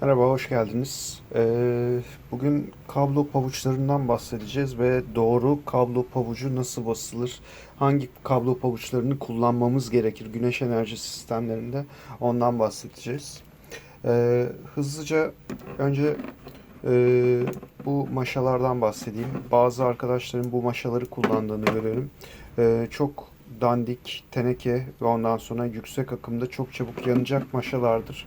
Merhaba, hoş geldiniz. Ee, bugün kablo pabuçlarından bahsedeceğiz ve doğru kablo pabucu nasıl basılır, hangi kablo pabuçlarını kullanmamız gerekir güneş enerji sistemlerinde ondan bahsedeceğiz. Ee, hızlıca önce e, bu maşalardan bahsedeyim. Bazı arkadaşların bu maşaları kullandığını görüyorum. Ee, çok dandik, teneke ve ondan sonra yüksek akımda çok çabuk yanacak maşalardır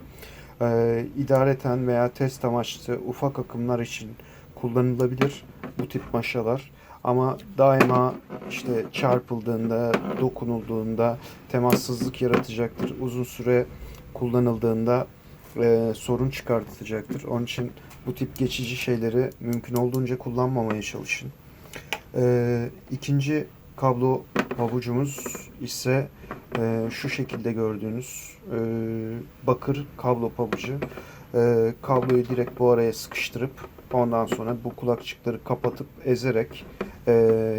e, idareten veya test amaçlı ufak akımlar için kullanılabilir bu tip maşalar. Ama daima işte çarpıldığında, dokunulduğunda temassızlık yaratacaktır. Uzun süre kullanıldığında e, sorun çıkartacaktır. Onun için bu tip geçici şeyleri mümkün olduğunca kullanmamaya çalışın. E, ikinci kablo pabucumuz ise e, şu şekilde gördüğünüz e, bakır kablo pabucu. E, kabloyu direkt bu araya sıkıştırıp ondan sonra bu kulakçıkları kapatıp ezerek e,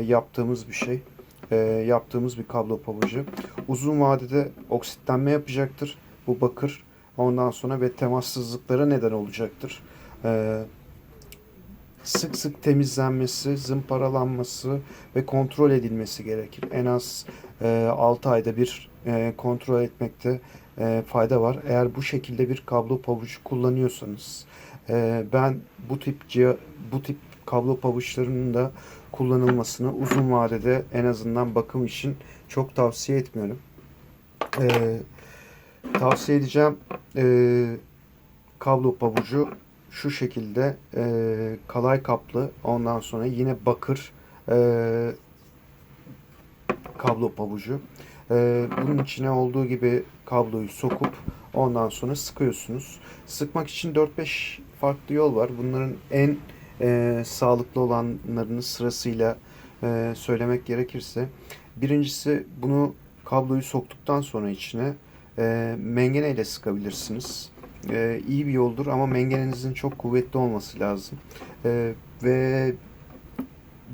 yaptığımız bir şey. E, yaptığımız bir kablo pabucu. Uzun vadede oksitlenme yapacaktır bu bakır. Ondan sonra ve temassızlıklara neden olacaktır. E, sık sık temizlenmesi, zımparalanması ve kontrol edilmesi gerekir. En az e, 6 ayda bir e, kontrol etmekte e, fayda var. Eğer bu şekilde bir kablo pabucu kullanıyorsanız, e, ben bu tip bu tip kablo pabuçlarının da kullanılmasını uzun vadede en azından bakım için çok tavsiye etmiyorum. E, tavsiye edeceğim e, kablo pabucu şu şekilde e, kalay kaplı ondan sonra yine bakır e, kablo pabucu. E, bunun içine olduğu gibi kabloyu sokup ondan sonra sıkıyorsunuz. Sıkmak için 4-5 farklı yol var. Bunların en e, sağlıklı olanlarını sırasıyla e, söylemek gerekirse. Birincisi bunu kabloyu soktuktan sonra içine e, mengene ile sıkabilirsiniz. E, iyi bir yoldur ama mengenenizin çok kuvvetli olması lazım. E, ve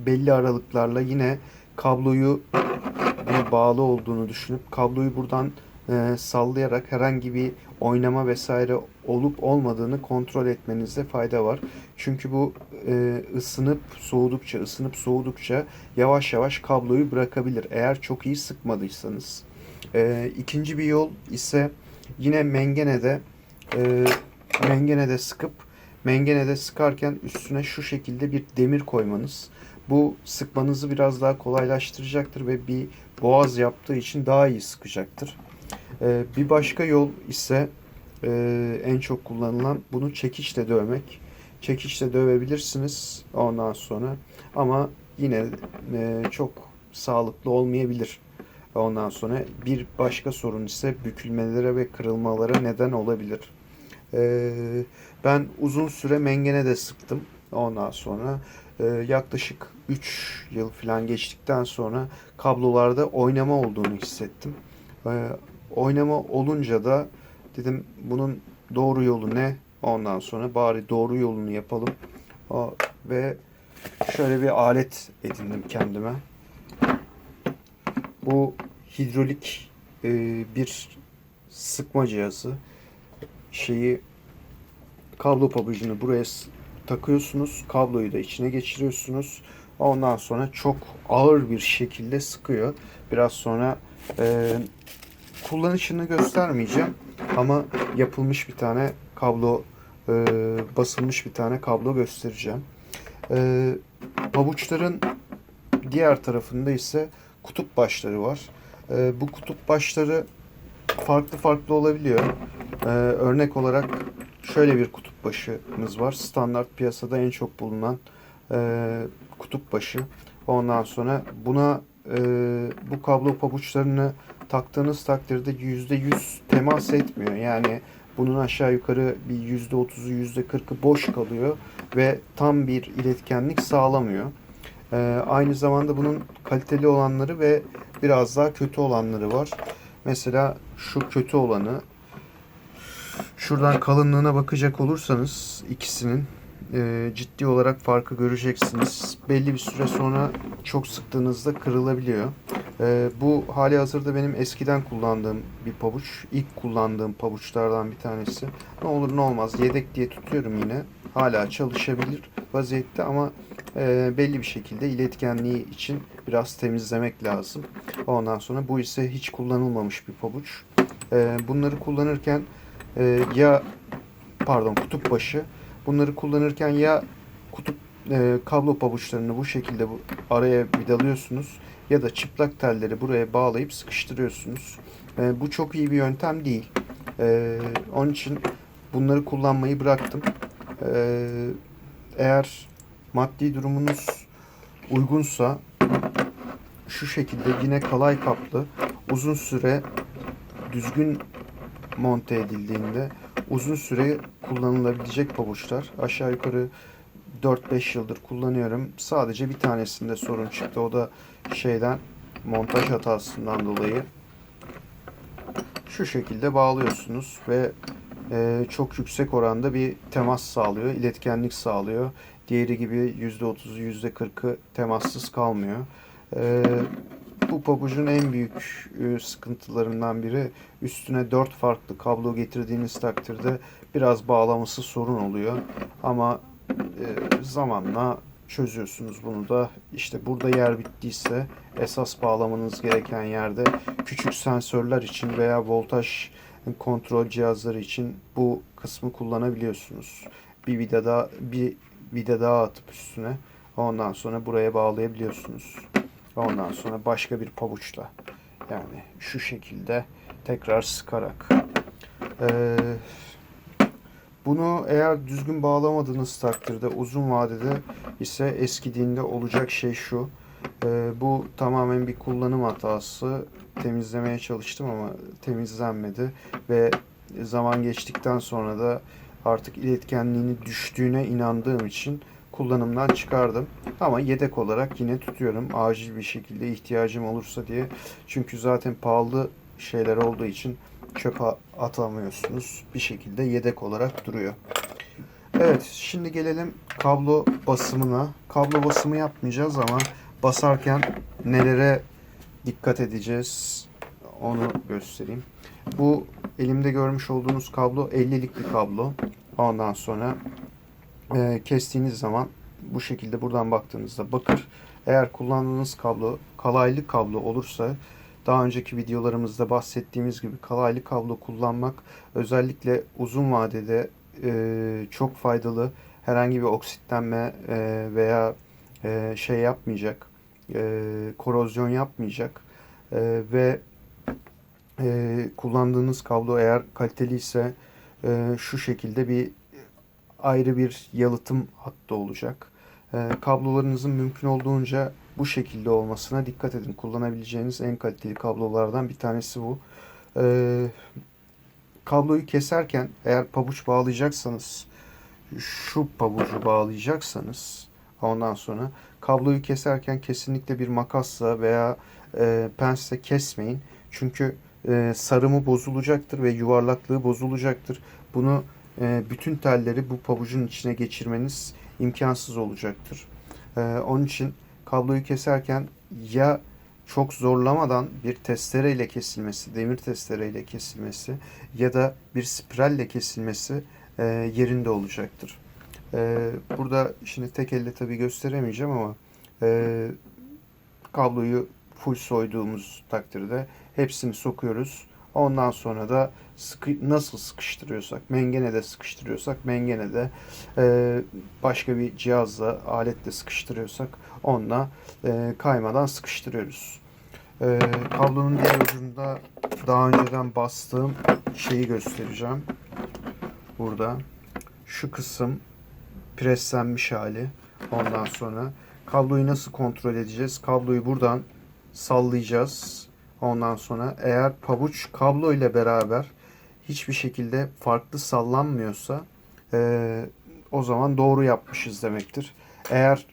belli aralıklarla yine kabloyu bağlı olduğunu düşünüp kabloyu buradan e, sallayarak herhangi bir oynama vesaire olup olmadığını kontrol etmenizde fayda var. Çünkü bu e, ısınıp soğudukça ısınıp soğudukça yavaş yavaş kabloyu bırakabilir eğer çok iyi sıkmadıysanız. E, ikinci bir yol ise yine mengenede e, mengenede sıkıp mengenede sıkarken üstüne şu şekilde bir demir koymanız. Bu sıkmanızı biraz daha kolaylaştıracaktır ve bir boğaz yaptığı için daha iyi sıkacaktır. Ee, bir başka yol ise e, en çok kullanılan bunu çekiçle dövmek. Çekiçle dövebilirsiniz ondan sonra ama yine e, çok sağlıklı olmayabilir. Ondan sonra bir başka sorun ise bükülmelere ve kırılmalara neden olabilir. Ee, ben uzun süre mengene de sıktım. Ondan sonra e, yaklaşık 3 yıl falan geçtikten sonra kablolarda oynama olduğunu hissettim. Ee, oynama olunca da dedim bunun doğru yolu ne? Ondan sonra bari doğru yolunu yapalım. Ve şöyle bir alet edindim kendime. Bu hidrolik e, bir sıkma cihazı. Şeyi kablo pabucunu buraya takıyorsunuz. Kabloyu da içine geçiriyorsunuz. Ondan sonra çok ağır bir şekilde sıkıyor. Biraz sonra e, kullanışını göstermeyeceğim. Ama yapılmış bir tane kablo e, basılmış bir tane kablo göstereceğim. E, pabuçların diğer tarafında ise kutup başları var. E, bu kutup başları farklı farklı olabiliyor. E, örnek olarak şöyle bir kutup başımız var. Standart piyasada en çok bulunan e, kutup başı. Ondan sonra buna e, bu kablo pabuçlarını taktığınız takdirde %100 temas etmiyor. Yani bunun aşağı yukarı bir %30'u %40'ı boş kalıyor ve tam bir iletkenlik sağlamıyor. Ee, aynı zamanda bunun kaliteli olanları ve biraz daha kötü olanları var. Mesela şu kötü olanı şuradan kalınlığına bakacak olursanız ikisinin e, ciddi olarak farkı göreceksiniz. Belli bir süre sonra çok sıktığınızda kırılabiliyor. E, bu hali hazırda benim eskiden kullandığım bir pabuç. İlk kullandığım pabuçlardan bir tanesi. Ne olur ne olmaz yedek diye tutuyorum yine. Hala çalışabilir vaziyette ama e, belli bir şekilde iletkenliği için biraz temizlemek lazım. Ondan sonra bu ise hiç kullanılmamış bir pabuç. E, bunları kullanırken e, ya pardon kutup başı bunları kullanırken ya kutup e, kablo pabuçlarını bu şekilde bu araya vidalıyorsunuz ya da çıplak telleri buraya bağlayıp sıkıştırıyorsunuz. E, bu çok iyi bir yöntem değil. E, onun için bunları kullanmayı bıraktım. E, eğer maddi durumunuz uygunsa şu şekilde yine kalay kaplı uzun süre düzgün monte edildiğinde uzun süre kullanılabilecek pabuçlar. Aşağı yukarı 4-5 yıldır kullanıyorum. Sadece bir tanesinde sorun çıktı. O da şeyden montaj hatasından dolayı. Şu şekilde bağlıyorsunuz ve e, çok yüksek oranda bir temas sağlıyor, iletkenlik sağlıyor. Diğeri gibi %30'u %40'ı temassız kalmıyor. E, bu pabucun en büyük e, sıkıntılarından biri üstüne 4 farklı kablo getirdiğiniz takdirde biraz bağlaması sorun oluyor. Ama e, zamanla çözüyorsunuz bunu da. İşte burada yer bittiyse esas bağlamanız gereken yerde küçük sensörler için veya voltaj kontrol cihazları için bu kısmı kullanabiliyorsunuz. Bir vida daha bir vida daha atıp üstüne ondan sonra buraya bağlayabiliyorsunuz. Ondan sonra başka bir pabuçla yani şu şekilde tekrar sıkarak. Ee, bunu eğer düzgün bağlamadığınız takdirde uzun vadede ise eskidiğinde olacak şey şu. Ee, bu tamamen bir kullanım hatası. Temizlemeye çalıştım ama temizlenmedi ve zaman geçtikten sonra da artık iletkenliğini düştüğüne inandığım için kullanımdan çıkardım. Ama yedek olarak yine tutuyorum. Acil bir şekilde ihtiyacım olursa diye. Çünkü zaten pahalı şeyler olduğu için çöpe atamıyorsunuz. Bir şekilde yedek olarak duruyor. Evet şimdi gelelim kablo basımına. Kablo basımı yapmayacağız ama basarken nelere dikkat edeceğiz onu göstereyim. Bu elimde görmüş olduğunuz kablo 50'lik bir kablo. Ondan sonra e, kestiğiniz zaman bu şekilde buradan baktığınızda bakır. Eğer kullandığınız kablo kalaylı kablo olursa daha önceki videolarımızda bahsettiğimiz gibi kalaylı kablo kullanmak özellikle uzun vadede e, çok faydalı. Herhangi bir oksitlenme e, veya e, şey yapmayacak, e, korozyon yapmayacak e, ve e, kullandığınız kablo eğer kaliteli ise e, şu şekilde bir ayrı bir yalıtım hattı olacak. E, kablolarınızın mümkün olduğunca bu şekilde olmasına dikkat edin. Kullanabileceğiniz en kaliteli kablolardan bir tanesi bu. E, kabloyu keserken eğer pabuç bağlayacaksanız şu pabucu bağlayacaksanız ondan sonra kabloyu keserken kesinlikle bir makasla veya e, pensle kesmeyin. Çünkü e, sarımı bozulacaktır ve yuvarlaklığı bozulacaktır. Bunu bütün telleri bu pabucun içine geçirmeniz imkansız olacaktır. E, onun için kabloyu keserken ya çok zorlamadan bir testereyle kesilmesi, demir testereyle kesilmesi ya da bir spiralle kesilmesi e, yerinde olacaktır. E, burada şimdi tek elle tabi gösteremeyeceğim ama e, kabloyu full soyduğumuz takdirde hepsini sokuyoruz. Ondan sonra da sıkı, nasıl sıkıştırıyorsak, mengenede sıkıştırıyorsak, mengenede e, başka bir cihazla, aletle sıkıştırıyorsak onunla e, kaymadan sıkıştırıyoruz. E, kablonun diğer ucunda daha önceden bastığım şeyi göstereceğim. Burada. Şu kısım preslenmiş hali. Ondan sonra kabloyu nasıl kontrol edeceğiz? Kabloyu buradan sallayacağız. Ondan sonra eğer pabuç kablo ile beraber hiçbir şekilde farklı sallanmıyorsa e, o zaman doğru yapmışız demektir. Eğer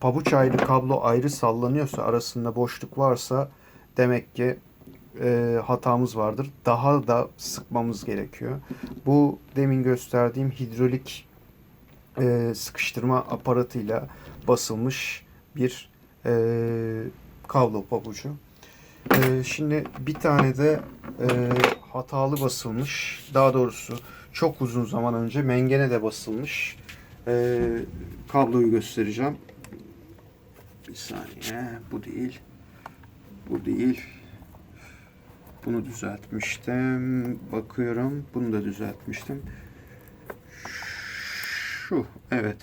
pabuç ayrı kablo ayrı sallanıyorsa arasında boşluk varsa demek ki e, hatamız vardır. Daha da sıkmamız gerekiyor. Bu demin gösterdiğim hidrolik e, sıkıştırma aparatıyla basılmış bir e, kablo pabucu. E, şimdi bir tane de e, hatalı basılmış, daha doğrusu çok uzun zaman önce mengene de basılmış e, kabloyu göstereceğim. Bir saniye, bu değil, bu değil. Bunu düzeltmiştim. Bakıyorum, bunu da düzeltmiştim. Şu, evet.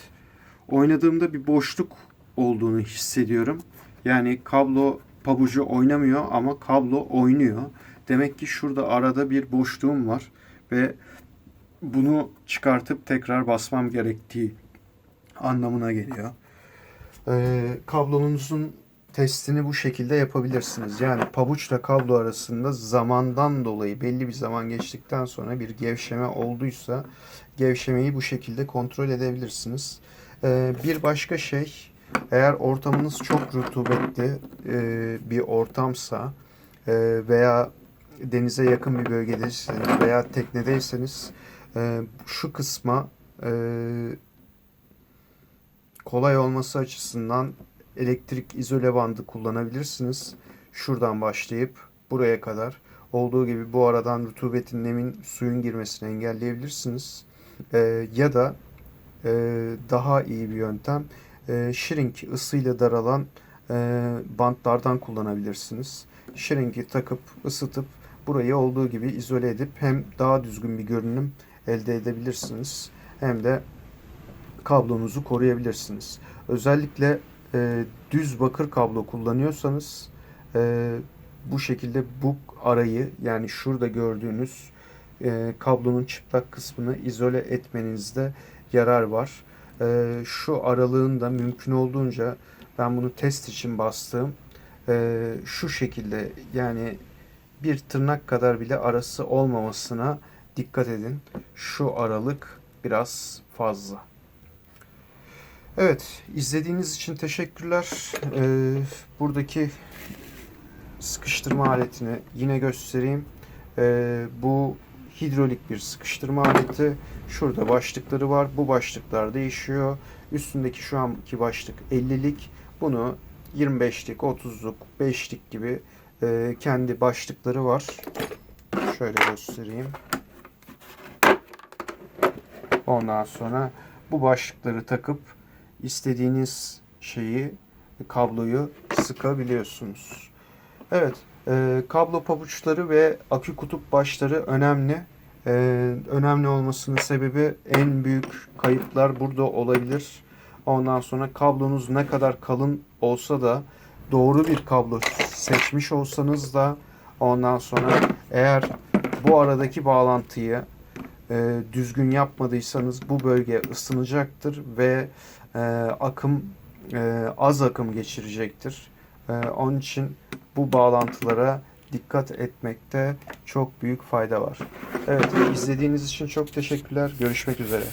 Oynadığımda bir boşluk olduğunu hissediyorum. Yani kablo pabucu oynamıyor ama kablo oynuyor. Demek ki şurada arada bir boşluğum var ve bunu çıkartıp tekrar basmam gerektiği anlamına geliyor. Ee, kablonuzun testini bu şekilde yapabilirsiniz. Yani pabuçla kablo arasında zamandan dolayı belli bir zaman geçtikten sonra bir gevşeme olduysa gevşemeyi bu şekilde kontrol edebilirsiniz. Ee, bir başka şey eğer ortamınız çok rutubetli e, bir ortamsa e, veya denize yakın bir bölgedeyseniz veya teknedeyseniz e, şu kısma e, kolay olması açısından elektrik izole bandı kullanabilirsiniz. Şuradan başlayıp buraya kadar olduğu gibi bu aradan rutubetin, nemin, suyun girmesini engelleyebilirsiniz. E, ya da e, daha iyi bir yöntem e, shrink ısıyla daralan e, bantlardan kullanabilirsiniz. Shrink'i takıp ısıtıp burayı olduğu gibi izole edip hem daha düzgün bir görünüm elde edebilirsiniz hem de kablonuzu koruyabilirsiniz. Özellikle e, düz bakır kablo kullanıyorsanız e, bu şekilde bu arayı yani şurada gördüğünüz e, kablonun çıplak kısmını izole etmenizde yarar var. E, şu aralığın da mümkün olduğunca ben bunu test için bastığım e, şu şekilde yani bir tırnak kadar bile arası olmamasına dikkat edin. Şu aralık biraz fazla. Evet, izlediğiniz için teşekkürler. Ee, buradaki sıkıştırma aletini yine göstereyim. Ee, bu hidrolik bir sıkıştırma aleti. Şurada başlıkları var. Bu başlıklar değişiyor. Üstündeki şu anki başlık 50'lik. Bunu 25'lik, 30'luk, 5'lik gibi e, kendi başlıkları var. Şöyle göstereyim. Ondan sonra bu başlıkları takıp istediğiniz şeyi kabloyu sıkabiliyorsunuz. Evet, e, kablo pabuçları ve akü kutup başları önemli. E, önemli olmasının sebebi en büyük kayıplar burada olabilir. Ondan sonra kablonuz ne kadar kalın olsa da doğru bir kablo seçmiş olsanız da ondan sonra eğer bu aradaki bağlantıyı e, düzgün yapmadıysanız bu bölge ısınacaktır ve e, akım e, az akım geçirecektir. E, onun için bu bağlantılara dikkat etmekte çok büyük fayda var. Evet izlediğiniz için çok teşekkürler. Görüşmek üzere.